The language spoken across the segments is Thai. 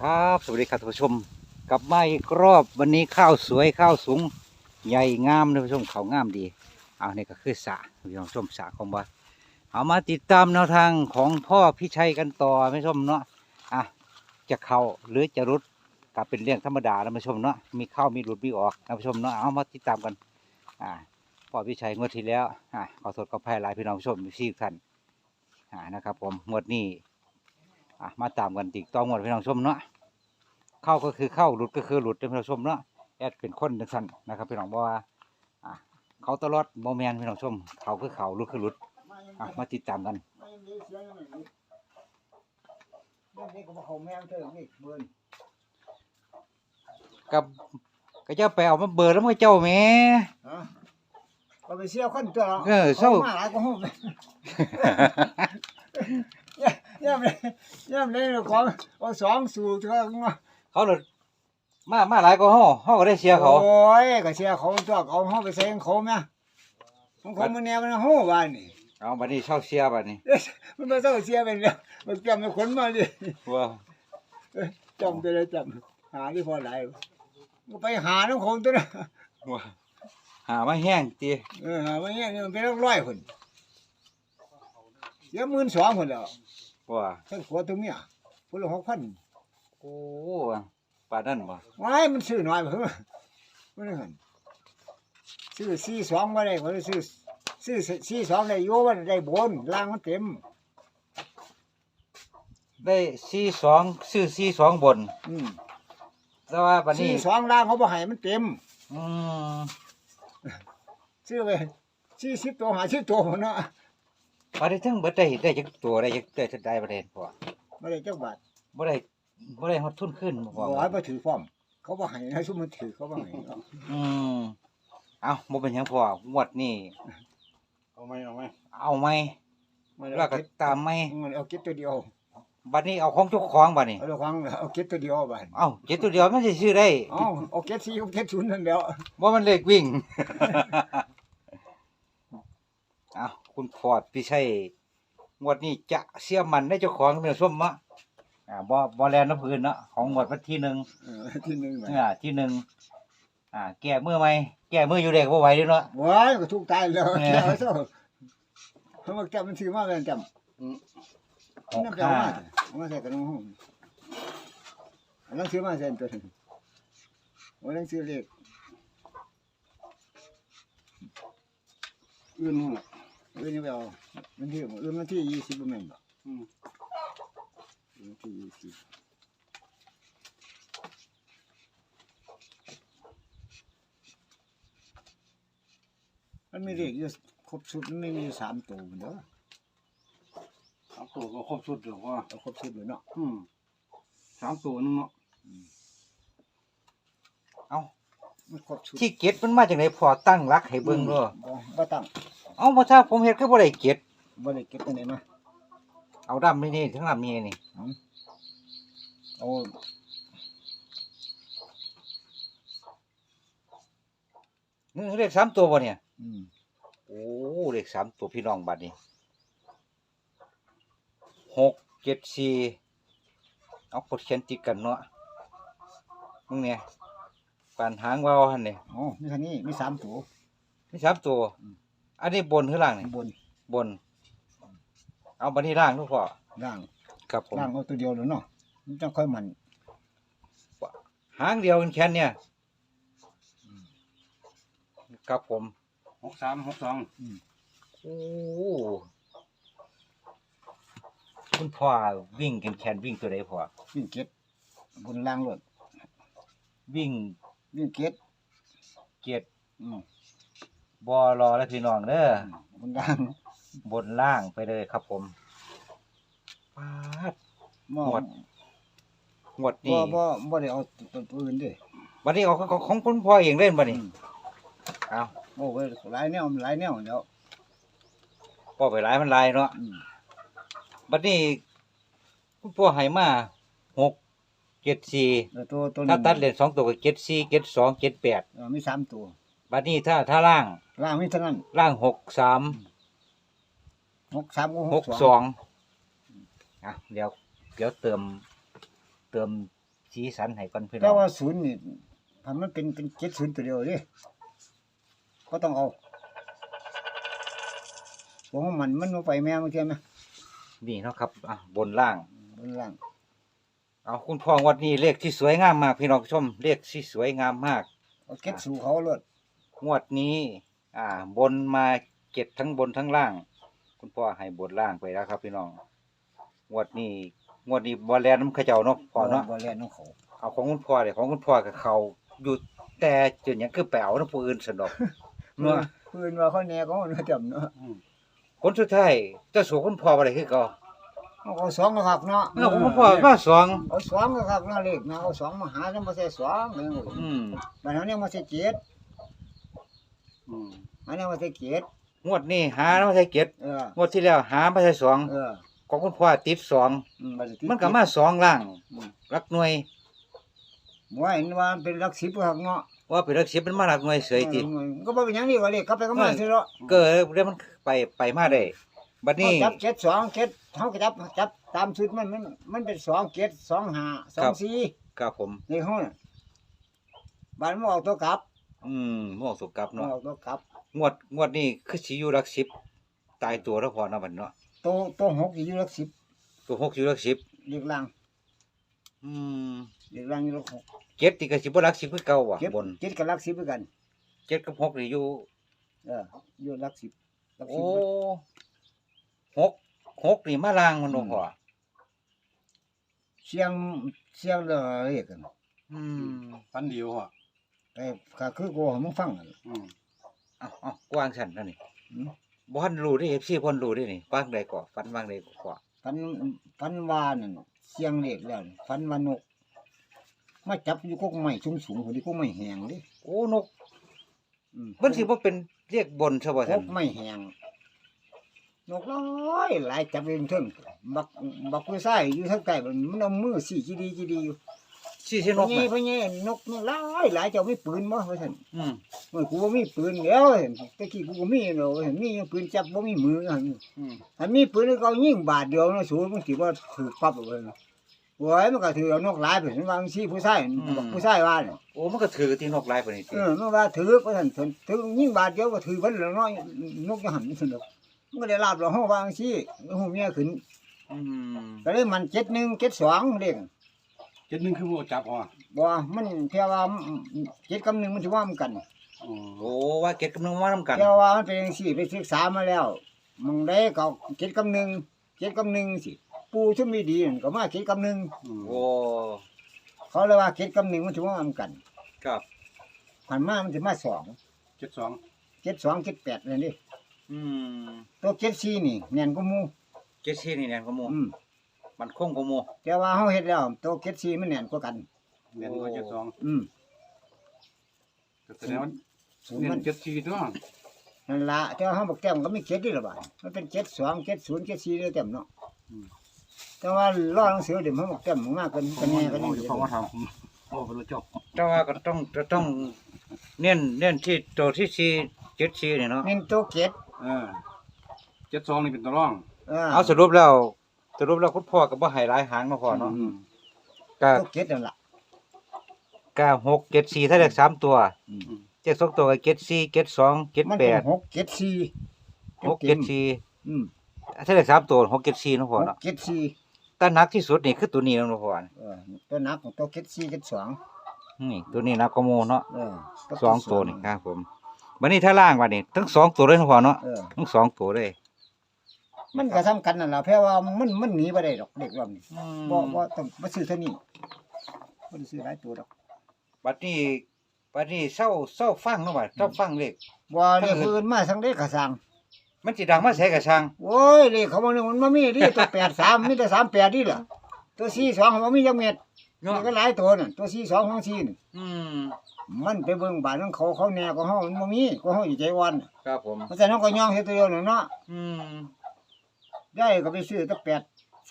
ครับสวัสดีครับท่านผู้ชมกลับมาอีกรอบวันนี้ข้าวสวยข้าวสูงใหญ่งามท่านผู้ชมเขางามดีเอาเนี่ก็คือสระท่านผู้ชมสระของบ้านเอามาติดตามแนวทางของพ่อพิชัยกันต่อท่านผู้ชมเนาะอะจะเข้าหรือจะรุดก็เป็นเรื่องธรรมดาท่านผู้ชมเนาะมีเข้ามีหลุดมีออกท่านผู้ชมเนาะเอามาติดตามกันอ่าพ่อพิชัยงวดที่แล้วอ่าขอโทษขออภัยหลายพี่น้องผู้ชมที่ทุกท่านอ่านะครับผมงวดนี้ อะมาตามกันติดต่องวดพี่น้องชมเนาะเข้าก็คือเข้าหลุดก็คือหลุดพี่น้องชมเนาะแอดเป็นคนจังซั่นนะครับพี่น้องบอกว่าอะเขาตลอดโมแมนพี่น้องชมเขาคือเขาหลุดคือหลุดอะมาติดตามกันกับก็เจ้าไปเอามาเบอร์แล้วมาเจ้าแหม่ก็ไปเชี่ยวคนตัวเออเศร้ามาหลายก็หู ย่ำเลยย่ำเลยของเอาสองสูตรก็มาเขาหลุดมามาหลายก็ห้อห้อก็ได้เชียร์เขาโอ้ยก็เชี่ยเขาตัวเอาห้องไปใส่ของเขาแม่ของเขามันแนวมันหู้บ้านนี่เอาบัดนี้เช่าเชียร์บัดนี้มันไม่ต้องเชี่ยเป็นแล้วมันจำมันขนมาดิว่าจำไปเลยจำหาที่พอไหลก็ไปหาน้องของตัวน่ะว่าหามาแห้งตีเออหามาเนี่ยมันเป็นร้อยคนเสียหมื่นสองคนแล้ว ว่าทั้งผัวทั้งเมียคนละหกพันโอ้ปานนั่นบ่ว้ายมันซื้อน้อยเพิ่นมันนั่นซื้อสี่สองมาได้คนซื้อซื้อสี่สองได้โยมันได้บนล่างมันเต็ม ได้สี่สองซื้อสี่สองบน อืมแต่ว่าบัดนี้สี่สองล่างเขาบ่ให้มันเต็ม อืมซื้อไปสี่สิบตัวหาสิบตัวพุ่นเนาะ บัดนี้ทั้งเบิดได้ได้จักตัวได้จักได้จักได้ประเด็นพอไม่ได้จักบาทบ่ได้บ่ได้ฮอดทุนขึ้นบ่พบ่อให้มาถือฟ้อม เขาบ่ให้ให้ซุมมันถือเขาบ่ให้เอาอืมเอาบ่เป็นหยังพองวดนี้เอาไหมเอาไหมเอาไหมมันแล้วก็ตามไหมมันเอาเก็บตัวเดียว บัดนี้เอาของเจ้าของบัดนี้เอาระวังเอาเก็บตัวเดียวบาดเอ้าเจ็ดตัวเดียวมันสิซื้อได้ เอาเอาเก็บสี่เอาเก็บศูนย์นั่นแล้วบ่มันเลขวิ่งเอา คุณฟอร์ดพี่ชัยงวดนี้จะเสียมันได้เจ้าของเนื้อส้มมะอ่าบ่บ่แลนน้ำพื้นเนาะของงวดวันที่หนึ่งเออที่หนึ่งบาทอ่าที่หนึ่งอ่า แก้มือไหมแก้มืออยู่เด็กว่าไหวเด้อเนาะว้ายก็ทุกตายแล้วเออแก้วเจ้าเขามาจับมันซื้อมาเป็นจำหนั่กนแปลห้าว่าเอามาใส่กระดงห้องอันนั้นซื้อมาเส้นตัวนึงวันนั้นซื้อเลขอื่นนู่นน่ะ อื่นนี่ไปเอามันที่อื่นมันที่ยี่สิบเปอร์เซ็นต์บ่อืมอื่นที่ยี่สิบมันมีเลขอยู่ครบชุดมันไม่มีอยู่สามตัวเด้อสามตัวก็ครบชุดเดี๋ยวว่าเอาครบชุดเลยเนาะอืมสามตัวนึงเนาะเอามันครบชุดที่เก็ดมันมาจากไหนพอตั้งรักให้เบิ่งเด้อบ่บ่ตั้ง เอาบ่ถ้าผมเฮ็ดคือบ่ได้เก็ดบ่ได้เก็บอันไหนมาเอาดำนี่นี่ทั้งลำนี่นี่เอานี่เลขสามตัวบ่เนี่ยอืมโอ้เลขสามตัวพี่น้องบัดนี้หกเจ็ดสี่เอากดเขียนติดกันเนาะมึงเนี่ยปานหางเวาวหันเนี่ยอ๋อมีเท่านี้มีสามตัวมีสามตัว อืมอันนี้บนหรือล่างนี่บนบน เอาบันนี้ล่างทุกพ่อล่างครับผมล่างเอาตัวเดียวเลยเนาะมันจังค่อยมันหางเดียวกันแค่เนี่ยครับผมหกสามหกสองโอ้คุณพ่อวิ่งกันแคนวิ่งตัวใดพ่อวิ่งเก็บบนล่างรถวิ่งวิ่งเก็บเกียรอืม บอรอแล้วพี่น้องเด้อบนล่างบนล่างไปเลยครับผมปาดบ่หมด งวดบ่นี้บ่บ่ได้เอาตัวตัวอื่นเด้วันนี้เอาของของคุณพ่อเองเล่นบ่นี่อืมเอาโอ้ยหลายแนวหลายแนวแล้วพ่อไปหลายมันหลายเนาะอืมบัดนี้ คุณพ่อให้มาหกเจ็ดสี่แล้วตัวตัวถ้าตัดเหรียญสองตัวก็เจ็ดสี่เจ็ดสองเจ็ดแปดเออมีสามตัว บัดนี้ถ้าถ้าล่างล่างมีเท่านั้นล่างหกสามหกสามหหกกสองอะเดี๋ยวเดี๋ยวเติมเติมสีสันให้ก่อนพี่น้แต่องว่าศูนย์นี่พันมันเป็นเป็นเจ็ดศูนย์ตัวเดียวดิก็ต้องเอาผมว่ามันมันบ่ไปแม่บางทีไหมนี่เนาะครับอะบนล่าง บนล่างเอาคุณพ่องวดนี้เลขที่สวยงามมากพี่น้องผู้ชมเลขที่สวยงามมาก เอาเก็ดสู่เขาเลย งวดนี้ อ่า บนมาเจ็ดทั้งบนทั้งล่าง คุณพ่อให้บนล่างไปแล้วครับ พี่น้องงวดนี้งวดนี้บอลแลนน้ำเข้าเจ้าเนาะพ่อเนาะบ่แล่นของเขาเอาของคุณพ่อเลยของคุณพ่อกับเขาอยู่แต่จนหยังคือแปลวน้ำปืนสนดอกเนาะปืนว่าเขาแน่เขาเนาะจำเนาะอืมผลสุดท้ายเจ้าสู่คุณพ่ออะไรคือเก็เอาเอาสองก็คักเนาะเนาะของคุณพ่อก็สองเอาสองก็คักเนาะเลขนะเอาสองมาหาแล้วมาใส่สองนี่โอ้ยอืมบัดนี้มาใส่เจ็ด อืมอันนี้มาใส่เจ็ดงวดนี้หาไม่ใช่เจ็ดเอองวดที่แล้วหาไม่ใช่สองเออของคุณพ่อติดสองอืบัดสิมันก็มาสองล่างอืมรักหน่วยว่าเห็นว่ามันเป็นหลักสิบคักเนาะว่าเป็นรักสิบมันมารักหน่วยเสยติเออก็บ่เป็นหยังนี่ว่าเลขกลับไปก็มาสิเนาะเกิดเรื่องมันไปไปมาได้บัดนี้ เขาจับเจ็ดสองเจ็ดเขาก็จับจับตามชุดมันมันมันเป็นสองเจ็ดสองห้าสองสี่ ครับผมในห้องน่ะบ้านมันออกตัวกลับ อืมม่วงสุกกับมันเนาะออกตัวกลับงวดงวดนี้คือสิอยู่รักสิบตายตัวแล้วพอเนาะบัดเนาะตัวตัวหกอยู่หลักสิบตัวหกอยู่รักสิบเรียกล่างอืมเรียกล่างอยู่หลักหกเจ็ดนี่ก็สิบ่รักสิบคือเก่าว่ะเจ็ดบนเจ็ดกับหลักสิบเหมือนกัน เจ็ดกับหกนี่อยู่ เอออยู่หลักสิบหลักสิโอ้บ หกหกนี่มาล่างมันบ่พอเสียงเสียงเลยเรียกกันอืม ฟันเดียวอะ ไอ้ก็คือกูให้มึงฟังนั่นล่ะ อืมเอาเอากว้างสั่นนั่นนี่อืม บ่ทันรู้เด้ FC บ่ทันรู้เด้นี่ฟังได้ก่อฟันวางได้ก่อฟันฟันว่านั่นเสียงเรียกแล้วนี่ฟันว่านกมาจับอยู่กกไม้สูงสูงๆคนที่กกไม้แห้งดิโอ้นกอืมมันสิบ่เป็นเรียกบนซะบ่กซั่นกไม้แห้งนกน้อยหลายจับเองเทิงบักบักผู้ชายอยู่ทางใต้มันมันเอามือสี่จีดีจีดีอยู่ สิสินกนี่น่ะพะนี่นกนี่หลายหลายเจ้ามีปืนบ่ว่าซั่นอืมเมื่อกูบ่มีปืนแล้วเห็นตะกี้กูก็มีเนาะเห็นมีปืนจับบ่มีมือหั่นอืมถ้ามีปืนก็ยิงบาทเดียวนะสูมันสิว่าถือปั๊บเลยนะโอ้ยมันก็ถือเอานกหลายไปเห็นว่าจังซี่ผู้ชายบอกผู้ชายว่าเนี่ย โอ้มันก็ถือที่นกหลายปานนี้ติเออมันว่าถือว่าซั่นถือถือยิงบาทเดียวก็ถือเพิ่นแล้วเนาะนกจะหันซั่นดอกมันก็ได้ลาบแล้วเฮาว่าจังซี่ฮู้เมียขึ้นอืมก็เลยมัน71 72เด้งเจ็ดหนึ่งคือบ่จับอะบ่มันแค่ว่า7กับ1มันสิว่ามันกันอ๋อโอ้ว่าเก็ดกำลังมานํกันแค่ว่ามันเป็นจังซี่ไปศึกษามาแล้วมึงได้ก็7กับ1 7กับ1สิปูชุมมีดีนั่นก็มา7กับ1อืมโอ้เขาเลยว่าเจ็ดกับหนึ่งมันถือว่ามันกันครับหันมามันจะมาสองเจ็ดสองเจ็ดสองเจ็ดแปดเลยนี่อืมตัวเจ็ดสี่นี่แน่นก็มูเจ็ดสี่นี่แน่นกว่าหมู่อืม มันคงกว่าหมู่แต่ว่าเขาเฮ็ดแล้วตัวเจ็ดสี่มันแน่นกว่ากัน เน้นก็เจ็ดสองอืมก็แสดงว่าศูนย์เน้มันนเจ็ดสี่ตัวนั่นละแต่ว่าเขาบอกแต้มก็ไม่เจ็ดนี่ละบาดมันเป็นเจ็ดสองเจ็ดศูนย์เจ็ดสี่เลยแต้มเนาะแต่ว่าล่อหนังสือเดี๋ยวเขาบอกแต้มมากเกินกันแน่กันพ่นี่อมาถามผมพ่อไปรู้เจ้าแต่ว่าก็ต้องจะต้องเน้นเน้นที่ตัวที่สี่เจ็ดสี่นี่เนาะเน้นตัวเจ็ดเออเจ็ดสองนี่เป็นตัวร่อง เออเอาสรุปแล้ว สรุปแล้วคุณพ่อก็บ่ให้หลายหางเนาะพ่อเนาะอืมก็ตัวเจ็ดนั่นละก็หกเจ็ดสี่ถ้าเลขสามตัวอืมเลขสองตัวก็เจ็ดสี่เจ็ดสองเจ็ดมันแปเป็นดหกเจ็ดสี่หกเจ็ดสี่อืมถ้าเลขสามตัวหกเจ็ดสี่เนาะหพ่อกเนาะเจ็ดสี่แต่หนักที่สุดนี่คือตัวนี้เนาะพ่อเออตัวหนักของตัวเจ็ดสี่เจ็ดสองนี่ตัวนี้หนักกว่าหมู่เนาะเออกับสองตัวนี่ครับผมวันนี้ถ้าล่างวันนี้ทั้งสองตัวเลยเนาะพ่อเนาะเออทั้งสองตัวเลย มันก็สำคัญนั่นล่ะเพราะว่ามันมันหนีบ่ได้ดอกเด็กว่านี่บ่บ่ต้องบ่ซื้อเท่านี้บ่ได้ซื้อหลายตัวดอกบัดนี้บัดนี้เศร้าเศร้าฟังเนาะว่าเศร้าฟังเลขบ่เลขอื่นมาทั้งเด็กก็สั่งมันสิดังมาใส่กระชังโอ้ยเลขเขาบ่นึงมันบ่มีดิตัว83มีแต่38ดิล่ะตัว42มันบ่มีจักเม็ดเนาะนี่ก็หลายตัวนั่นตัว42ของ4นี่อืมมันไปเบิ่งบ้านของเขาเขาแน่กว่าเฮามันบ่มีกว่าเฮาอยู่ใจอ่อนครับผมเพราะฉะนั้นก็ย่องเฮ็ดตัวเดียวนั่นเนาะอืม ได้ก็ไปซื้อตัว8 38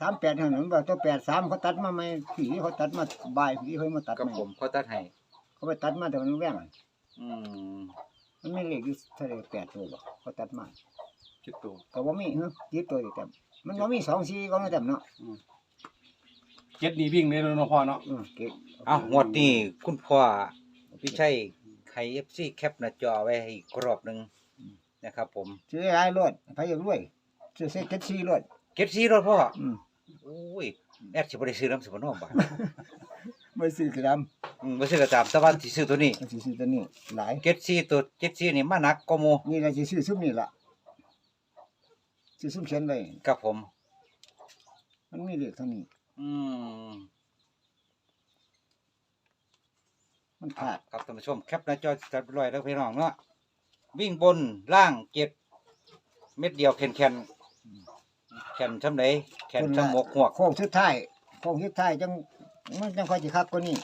38เท่านั้นบ่ตัว83เขาตัดมาใหม่ผีเขาตัดมาบายผีเขามาตัดกับใหม่ผมเขาตัดให้เขาไปตัดมาแต่มันแว่งอะอืมมันไม่เหล็กอยู่เท่าไหร่แปดตัวบ่เขาตัดมาเจ็ดตัวก็บ่มีเฮ้ยยี่ตัวอยู่แต่มันบ่มีสองสี่ก็ไม่แต่เนาะจ็ดนี่วิ่งเลยเนาะพ่อเนาะเออเก็บเอางวดนี้คุณพ่อพี่ชัยไข่เอฟซีแคปหน้าจอไว้ให้อีกรอบหนึ่งนะครับผม ซื้อหลายรถไปอยากรวย ซื้อเซ็ตเจ็ดสี่รถเก็บซีรถพ่ออืมโอ้ยแอดสิบ่ได้ซื้อน้ำสมนอมบ่าไม่ซื้อกระดอืมบ่ซื้อก็ตามแต่ว่าสิซื้อตัวนี้ำสิซื้อตัวนี้หลาย เก็บซีตัวเก็บซีนี่มาหนักกว่าหมู่นี่เราจะซื้อซุ้มนี่ล่ะซื้อซุ้มเขียนไว้ครับผม มันมีเลขเท่านี้ อืมมันขาดครับท่านผู้ชมแคปหน้าจอจัดไปร้อยแล้วพี่น้องเนาะวิ่งบนล่างเจ็ดเม็ดเดียวแข็งแข็ง แข็งทำไหนแข็งทำหมกหัวกโค้งสุดท้ายโค้งสุดท้ายจังมันจังค่อยสิคักกว่านี้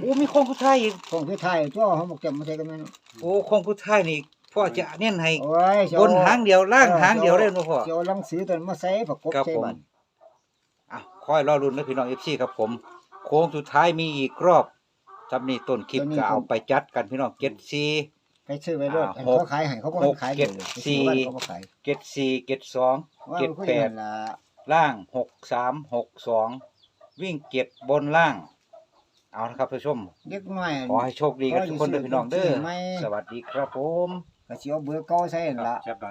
โอ้มีโค้งผู้ไทายอีกโค้งสุดท้ายจ้อเขาบอกจำมาใช่กันไหมเนาะโอ้โค้งผู้ไทายนี่พ่อจะเน้นให้โอ้ยสิบเอนหางเดียวล่างหางเดียวเลยนะพ่อจะเอาหนังสือตัวนั้นมาใส่ประกบครับใส่ผมบันอะคอยรอรุ่นนะพี่น้องเอฟซีครับผม โค้งสุดท้ายมีอีกรอบจำนี่ต้นคลิปก็เอาไปจัดกันพี่น้องเจ็ดซี ไปซื้อไว้รถอ่าอันหกเขาขายให้เขาบอกหกขายเจ็ดเลยไปสี่ซื้อบ้านเขาบ่ขายเจ็ดซีเจ็ดสองว่าเจ็ดมันก็อแปย่างดนั้นล่ะล่างหกสามหกสองวิ่งเก็บบนล่าง เอาละครับท่านผู้ชม เด็กน้อย ขอให้โชคดีกันทุกคนเด้อพี่น้องเด้อไม่สวัสดีครับผม ก็สิเอาเบอร์เก่าใส่นั่นล่ะแคปหน้า